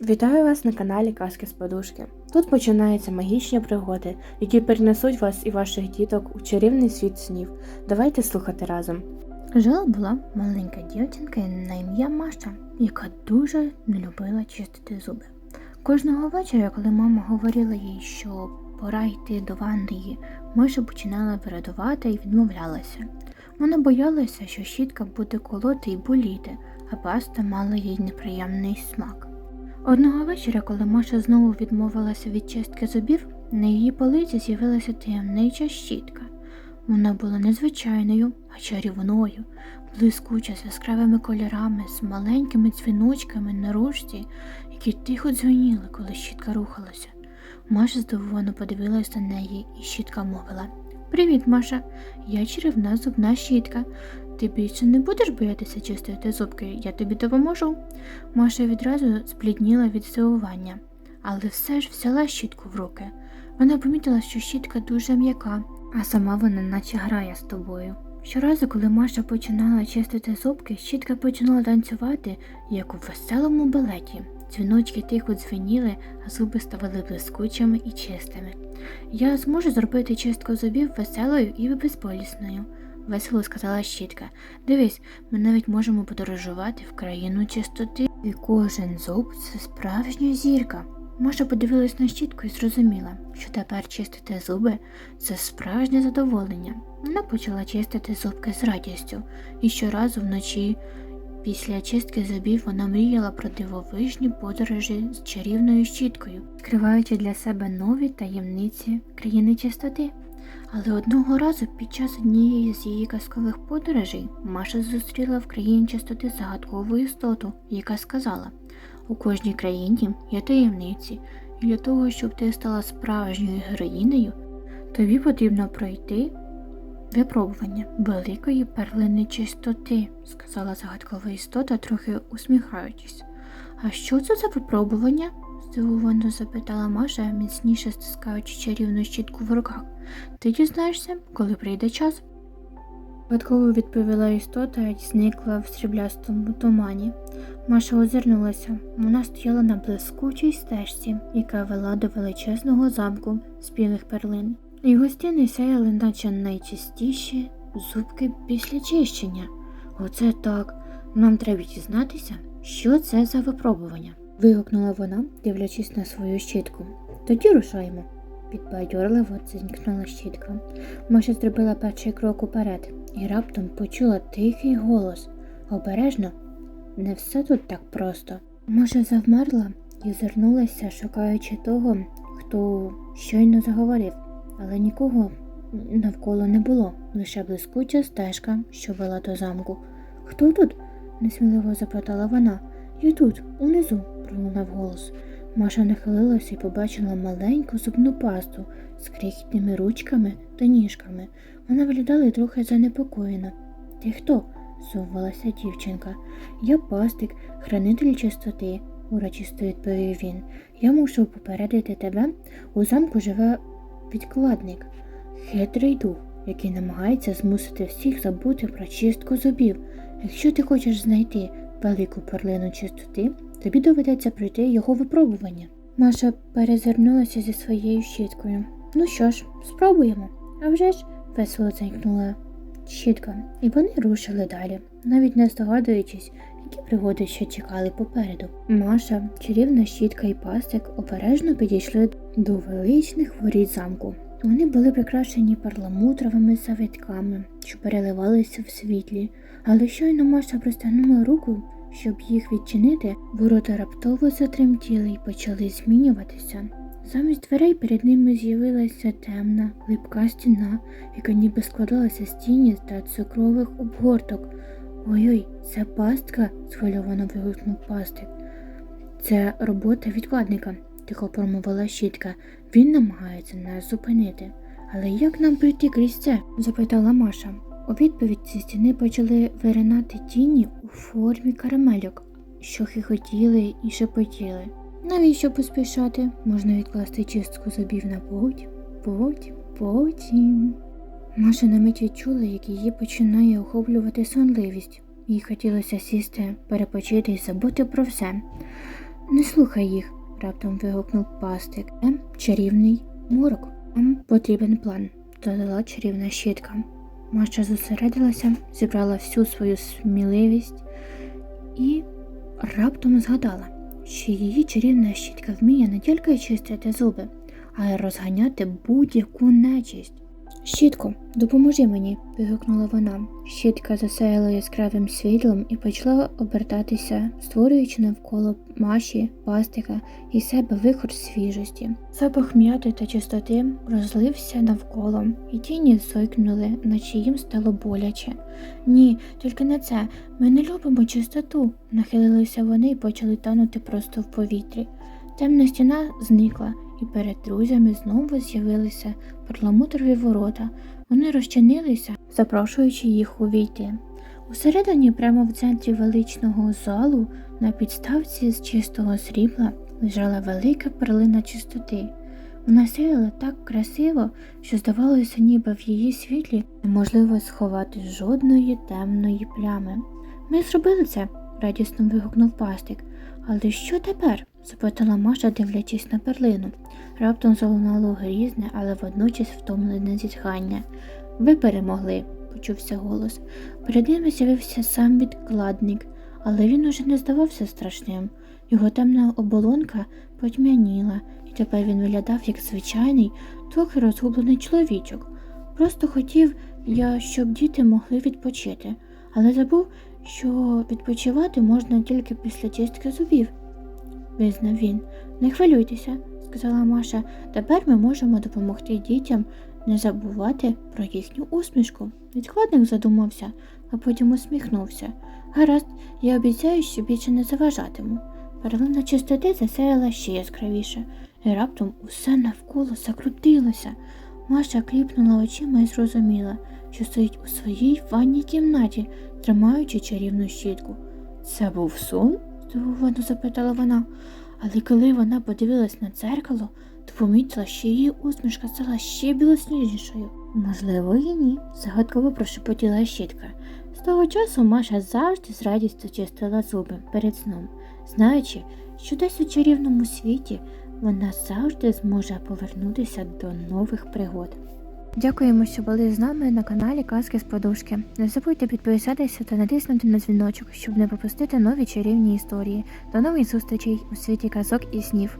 Вітаю вас на каналі Казки з Подушки. Тут починаються магічні пригоди, які перенесуть вас і ваших діток у чарівний світ снів. Давайте слухати разом. Жила була маленька дівчинка на ім'я Маша, яка дуже не любила чистити зуби. Кожного вечора, коли мама говорила їй, що пора йти до ванної, Маша починала вирадувати і відмовлялася. Вона боялася, що щітка буде колоти і боліти, а паста мала їй неприємний смак. Одного вечора, коли Маша знову відмовилася від чистки зубів, на її полиці з'явилася таємнича щітка. Вона була незвичайною, а чарівною, блискуча з яскравими кольорами, з маленькими дзвіночками на ручці, які тихо дзвеніли, коли щітка рухалася. Маша здивовано подивилася на неї, і щітка мовила Привіт, Маша, я чарівна зубна щітка. Ти більше не будеш боятися чистити зубки, я тобі допоможу. Маша відразу зблідніла від здивування, але все ж взяла щітку в руки. Вона помітила, що щітка дуже м'яка, а сама вона наче грає з тобою. Щоразу, коли Маша починала чистити зубки, щітка починала танцювати, як у веселому балеті. Дзвіночки тихо дзвеніли, а зуби ставали блискучими і чистими. Я зможу зробити чистку зубів веселою і безболісною, весело сказала щітка. Дивись, ми навіть можемо подорожувати в країну чистоти, і кожен зуб це справжня зірка. Маша подивилась на щітку і зрозуміла, що тепер чистити зуби це справжнє задоволення. Вона почала чистити зубки з радістю, і щоразу вночі після чистки зубів вона мріяла про дивовижні подорожі з чарівною щіткою, відкриваючи для себе нові таємниці країни чистоти. Але одного разу під час однієї з її казкових подорожей Маша зустріла в країні чистоти загадкову істоту, яка сказала у кожній країні є таємниці, і для того, щоб ти стала справжньою героїнею, тобі потрібно пройти випробування великої перлини чистоти, сказала загадкова істота, трохи усміхаючись. А що це за випробування? Здивовано запитала Маша, міцніше стискаючи чарівну щітку в руках. Ти дізнаєшся, коли прийде час. Випадково відповіла істота і зникла в сріблястому тумані. Маша озирнулася. Вона стояла на блискучій стежці, яка вела до величезного замку з білих перлин. Його стіни сяяли, наче найчистіші зубки після чищення. Оце так. Нам треба дізнатися, що це за випробування. Вигукнула вона, дивлячись на свою щітку. Тоді рушаємо. Підбадьорливо дзенькнула щітка. Маша зробила перший крок уперед і раптом почула тихий голос. Обережно, не все тут так просто. Маша завмерла і звернулася, шукаючи того, хто щойно заговорив, але нікого навколо не було, лише блискуча стежка, що вела до замку. Хто тут? несміливо запитала вона. Я тут, унизу, пролунав голос. Маша нахилилася і побачила маленьку зубну пасту з крихітними ручками та ніжками. Вона виглядала трохи занепокоєно. Ти хто? зувалася дівчинка. Я пастик, хранитель чистоти, урочисто відповів він. Я мушу попередити тебе. У замку живе відкладник, хитрий дух, який намагається змусити всіх забути про чистку зубів. Якщо ти хочеш знайти велику перлину чистоти, тобі доведеться пройти його випробування. Маша перезирнулася зі своєю щіткою. Ну що ж, спробуємо. А вже ж весело дзенькнула щітка, і вони рушили далі, навіть не здогадуючись, які пригоди ще чекали попереду. Маша, чарівна щітка і пастик обережно підійшли до величних воріт замку. Вони були прикрашені перламутровими завитками, що переливалися в світлі, але щойно Маша простягнула руку, щоб їх відчинити, ворота раптово затремтіли і почали змінюватися. Замість дверей перед ними з'явилася темна, липка стіна, яка ніби складалася з тіні та цукрових обгорток. Ой-ой, це пастка, схвильовано вигукнув пастик. Це робота відкладника, тихо промовила щітка. Він намагається нас зупинити. Але як нам прийти крізь це? запитала Маша. У відповідь зі стіни почали виринати тіні у формі карамельок, що хихотіли і шепотіли. Навіщо поспішати? Можна відкласти чистку зубів на потім, потім, потім. Маша на мить відчула, як її починає охоплювати сонливість. Їй хотілося сісти, перепочити і забути про все. Не слухай їх, раптом вигукнув пастик. Чарівний морок. Нам потрібен план, додала чарівна щітка. Маша зосередилася, зібрала всю свою сміливість і раптом згадала, що її чарівна щітка вміє не тільки чистити зуби, а й розганяти будь-яку нечисть. Щітко, допоможи мені, вигукнула вона. Щітка засяяла яскравим світлом і почала обертатися, створюючи навколо маші, пастика і себе вихор свіжості. Запах м'яти та чистоти розлився навколо, і тіні зойкнули, наче їм стало боляче. Ні, тільки не це. Ми не любимо чистоту. Нахилилися вони і почали танути просто в повітрі. Темна стіна зникла, і перед друзями знову з'явилися перламутрові ворота. Вони розчинилися, запрошуючи їх увійти. Усередині, прямо в центрі величного залу, на підставці з чистого срібла, лежала велика перлина чистоти. Вона сяяла так красиво, що здавалося, ніби в її світлі неможливо сховати жодної темної плями. Ми зробили це, радісно вигукнув пастик. Але що тепер? Запитала Маша, дивлячись на перлину. Раптом залунало грізне, але водночас втомлене зітхання. Ви перемогли, почувся голос. Перед ними з'явився сам відкладник, але він уже не здавався страшним. Його темна оболонка потьмяніла, і тепер він виглядав як звичайний, трохи розгублений чоловічок. Просто хотів я, щоб діти могли відпочити, але забув, що відпочивати можна тільки після чистки зубів, визнав він. Не хвилюйтеся, сказала Маша. Тепер ми можемо допомогти дітям не забувати про їхню усмішку. Відкладник задумався, а потім усміхнувся. Гаразд, я обіцяю, що більше не заважатиму. Перлина чистоти засяяла ще яскравіше, і раптом усе навколо закрутилося. Маша кліпнула очима і зрозуміла, що стоїть у своїй ванній кімнаті, тримаючи чарівну щітку. Це був сон? Здивовано запитала вона. Але коли вона подивилась на дзеркало, то помітила, що її усмішка стала ще білоснежнішою. Можливо, і ні, загадково прошепотіла щітка. З того часу Маша завжди з радістю чистила зуби перед сном, знаючи, що десь у чарівному світі вона завжди зможе повернутися до нових пригод. Дякуємо, що були з нами на каналі Казки з Подушки. Не забудьте підписатися та натиснути на дзвіночок, щоб не пропустити нові чарівні історії. До нових зустрічей у світі казок і снів.